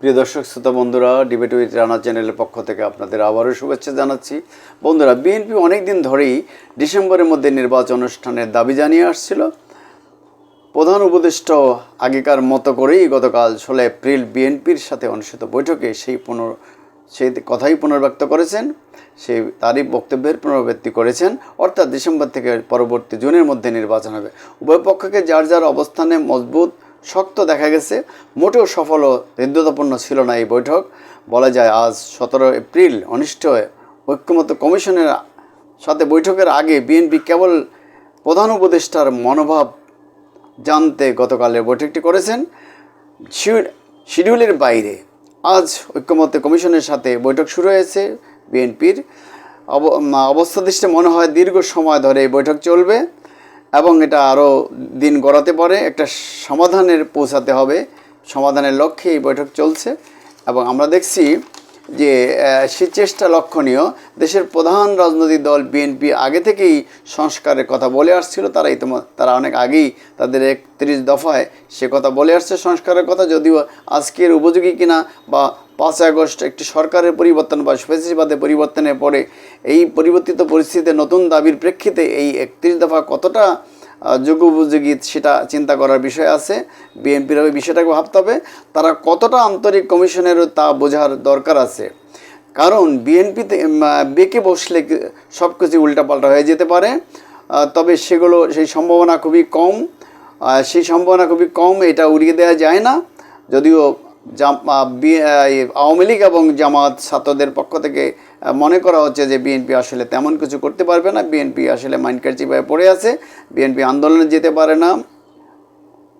প্রিয় দর্শক, শ্রোতা বন্ধুরা ডিবেট উইথ রানা চ্যানেলের পক্ষ থেকে আপনাদের আবারও শুভেচ্ছা জানাচ্ছি। বন্ধুরা, বিএনপি অনেক দিন ধরেই ডিসেম্বরের মধ্যে নির্বাচন অনুষ্ঠানের দাবি জানিয়ে আসছিল। প্রধান উপদেষ্টা আগেকার মতো করেই গতকাল ষোলো এপ্রিল বিএনপির সাথে অনুষ্ঠিত বৈঠকে সেই পুনর, সেই কথাই পুনর্ব্যক্ত করেছেন। সেই তারই বক্তব্যের পুনরাবৃত্তি করেছেন। অর্থাৎ ডিসেম্বর থেকে পরবর্তী জুনের মধ্যে নির্বাচন হবে। উভয় পক্ষকে যার যার অবস্থানে মজবুত শক্ত দেখা গেছে, মোটেও সফল ও হৃদ্যতাপূর্ণ ছিল না এই বৈঠক। বলা যায় আজ সতেরো এপ্রিল অনুষ্ঠিত ঐক্যমত্য কমিশনের সাথে বৈঠকের আগে বিএনপি কেবল প্রধান উপদেষ্টার মনোভাব জানতে গতকালের বৈঠকটি করেছেন। শিডিউলের বাইরে আজ ঐক্যমত্য কমিশনের সাথে বৈঠক শুরু হয়েছে বিএনপির। অবস্থা দৃষ্টে মনে হয় দীর্ঘ সময় ধরে এই বৈঠক চলবে। এবং এটা আরও দিন গড়াতে পারে, একটা সমাধানের পৌঁছাতে হবে, সমাধানের লক্ষ্যে এই বৈঠক চলছে। এবং আমরা দেখছি যে সে চেষ্টা লক্ষণীয়। দেশের প্রধান রাজনৈতিক দল বিএনপি আগে থেকেই সংস্কারের কথা বলে আসছিল। তারা ইতিম, তারা অনেক আগেই তাদের একত্রিশ দফায় সে কথা বলে আসছে সংস্কারের কথা। যদিও আজকের উপযোগী কিনা বা পাঁচ আগস্ট একটি সরকারের পরিবর্তন বা ফেসিবাদের পরিবর্তনের পরে এই পরিবর্তিত পরিস্থিতিতে নতুন দাবির প্রেক্ষিতে এই একত্রিশ দফা কতটা যোগ্য উপযোগী সেটা চিন্তা করার বিষয় আছে। বিএনপির ওই বিষয়টাকে ভাবতে হবে। তারা কতটা আন্তরিক কমিশনেরও তা বোঝার দরকার আছে। কারণ বিএনপিতে বেঁকে বসলে সব কিছু উল্টাপাল্টা হয়ে যেতে পারে। তবে সেগুলো, সেই সম্ভাবনা খুবই কম। সেই সম্ভাবনা খুবই কম, এটা উড়িয়ে দেওয়া যায় না। যদিও আওয়ামী লীগ এবং জামাত ছাত্রদের পক্ষ থেকে মনে করা হচ্ছে যে বিএনপি আসলে তেমন কিছু করতে পারবে না। বিএনপি আসলে মাইন্ডকারচিভাবে পড়ে আছে। বিএনপি আন্দোলনে যেতে পারে না।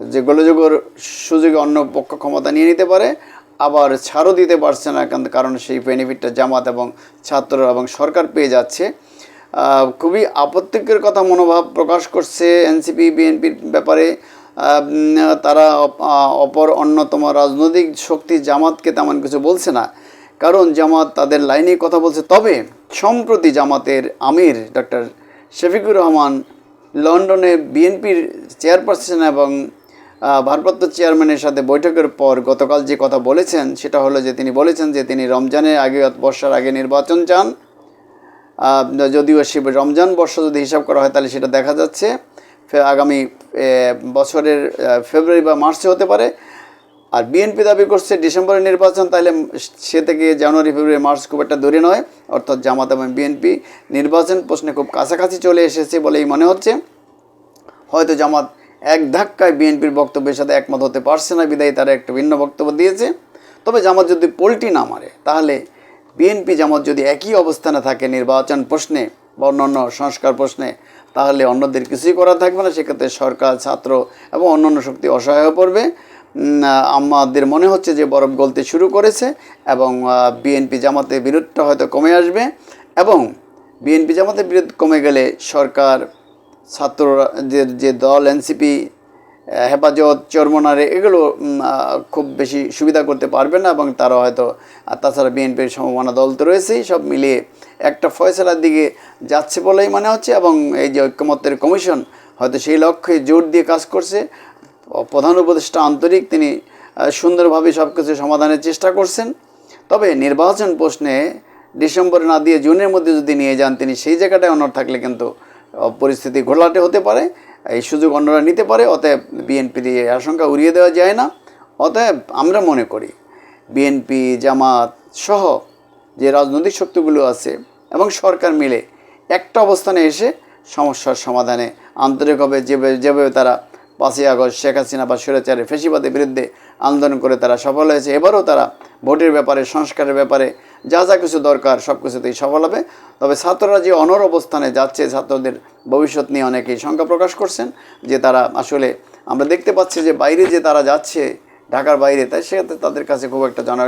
যে গোলযোগের সুযোগে অন্য পক্ষ ক্ষমতা নিয়ে নিতে পারে, আবার ছাড়ও দিতে পারছে না, কারণ- সেই বেনিফিটটা জামাত এবং ছাত্র এবং সরকার পেয়ে যাচ্ছে। খুবই আপত্তিকর কথা মনোভাব প্রকাশ করছে এনসিপি, বিএনপির ব্যাপারে। তারা অপর অন্যতম রাজনৈতিক শক্তি জামাতকে তেমন কিছু বলছে না। কারণ জামাত তাদের লাইনে কথা বলছে। তবে সম্প্রতি জামাতের আমির ডক্টর শফিকুর রহমান লন্ডনে বিএনপির চেয়ারপারসন এবং ভারপ্রাপ্ত চেয়ারম্যানের সাথে বৈঠকের পর গতকাল যে কথা বলেছেন, সেটা হলো যে তিনি বলেছেন যে তিনি রমজানের আগে বর্ষার আগে নির্বাচন চান। যদিও সে রমজান বর্ষ যদি হিসাব করা হয়, তাহলে সেটা দেখা যাচ্ছে। আগামী বছরের ফেব্রুয়ারি বা মার্চে হতে পারে। আর বিএনপি দাবি করছে ডিসেম্বরের নির্বাচন তাহলে সে থেকে জানুয়ারি, ফেব্রুয়ারি, মার্চ খুব একটা দূরে নয়। অর্থাৎ জামাত এবং বিএনপি নির্বাচন প্রশ্নে খুব কাছাকাছি চলে এসেছে বলেই মনে হচ্ছে। হয়তো জামাত এক ধাক্কায় বিএনপির বক্তব্যের সাথে একমত হতে পারছে না, বিদায়ী তারা একটা ভিন্ন বক্তব্য দিয়েছে। তবে জামাত যদি পোলটি না মারে, তাহলে বিএনপি জামাত যদি একই অবস্থানে থাকে নির্বাচন প্রশ্নে বা অন্যান্য সংস্কার প্রশ্নে তাহলে অন্যদের কিছুই করা থাকবে না। সেক্ষেত্রে সরকার, ছাত্র এবং অন্যান্য শক্তি অসহায় হয়ে পড়বে। আমাদের মনে হচ্ছে যে বরফ গলতে শুরু করেছে এবং বিএনপি জামাতে বিরোধটা হয়তো কমে আসবে এবং বিএনপি জামাতে বিরোধ কমে গেলে সরকার, ছাত্ররা, যে যে দল, এনসিপি হেফাজত, চরমনারে এগুলো খুব বেশি সুবিধা করতে পারবে না এবং তারা হয়তো তাছাড়া বিএনপির সম্ভাবনা দল তো রয়েছেই সব মিলিয়ে একটা ফয়সলার দিকে যাচ্ছে বলেই মনে হচ্ছে এবং এই যে ঐক্যমত্যের কমিশন হয়তো সেই লক্ষ্যে জোর দিয়ে কাজ করছে। প্রধান উপদেষ্টা আন্তরিক, তিনি সুন্দরভাবে সব কিছু সমাধানের চেষ্টা করছেন। তবে নির্বাচন প্রশ্নে ডিসেম্বরে না দিয়ে জুনের মধ্যে যদি নিয়ে যান, তিনি সেই জায়গাটায় অনর থাকলে কিন্তু পরিস্থিতি ঘোলাটে হতে পারে। এই সুযোগ অন্যরা নিতে পারে, অতএব বিএনপির এই আশঙ্কা উড়িয়ে দেওয়া যায় না। অতএব আমরা মনে করি বিএনপি জামাত সহ যে রাজনৈতিক শক্তিগুলো আছে এবং সরকার মিলে একটা অবস্থানে এসে সমস্যার সমাধানে আন্তরিকভাবে যেভাবে যেভাবে তারা পাঁচই আগস্ট শেখ হাসিনা বা স্বৈরাচারের ফেসিবাদের বিরুদ্ধে আন্দোলন করে তারা সফল হয়েছে। এবারও তারা ভোটের ব্যাপারে, সংস্কারের ব্যাপারে যা যা কিছু দরকার সব কিছুতেই সফল হবে। তবে ছাত্ররা যে অনর অবস্থানে যাচ্ছে, ছাত্রদের ভবিষ্যৎ নিয়ে অনেকেই শঙ্কা প্রকাশ করছেন যে তারা আসলে আমরা দেখতে পাচ্ছি যে বাইরে যে তারা যাচ্ছে ঢাকার বাইরে, তাই সেক্ষেত্রে তাদের কাছে খুব একটা জন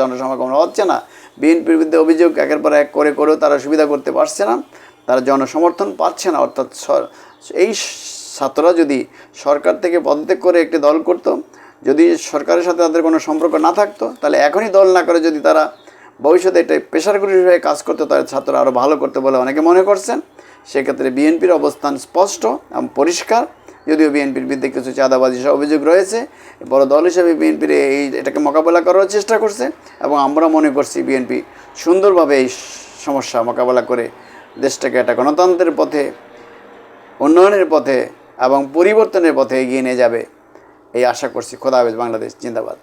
জনসমাগম হচ্ছে না। বিএনপির বিরুদ্ধে অভিযোগ একের পর এক করে করেও তারা সুবিধা করতে পারছে না। তারা জনসমর্থন পাচ্ছে না, অর্থাৎ এই ছাত্ররা যদি সরকার থেকে পদত্যাগ করে একটি দল করত, যদি সরকারের সাথে তাদের কোনো সম্পর্ক না থাকতো, তাহলে এখনই দল না করে যদি তারা ভবিষ্যতে এটা পেশারগুলি হয়ে কাজ করতে তাদের ছাত্ররা আরও ভালো করতে বলে অনেকে মনে করছেন। সেক্ষেত্রে বিএনপির অবস্থান স্পষ্ট এবং পরিষ্কার। যদিও বিএনপির বিরুদ্ধে কিছু চাঁদাবাজি অভিযোগ রয়েছে, বড় দল হিসেবে বিএনপির এই এটাকে মোকাবেলা করার চেষ্টা করছে এবং আমরা মনে করছি বিএনপি সুন্দরভাবে এই সমস্যা মোকাবেলা করে দেশটাকে একটা গণতন্ত্রের পথে, উন্নয়নের পথে এবং পরিবর্তনের পথে এগিয়ে নিয়ে যাবে। এই আশা করছি খোদা হাফেজ বাংলাদেশ, জিন্দাবাদ।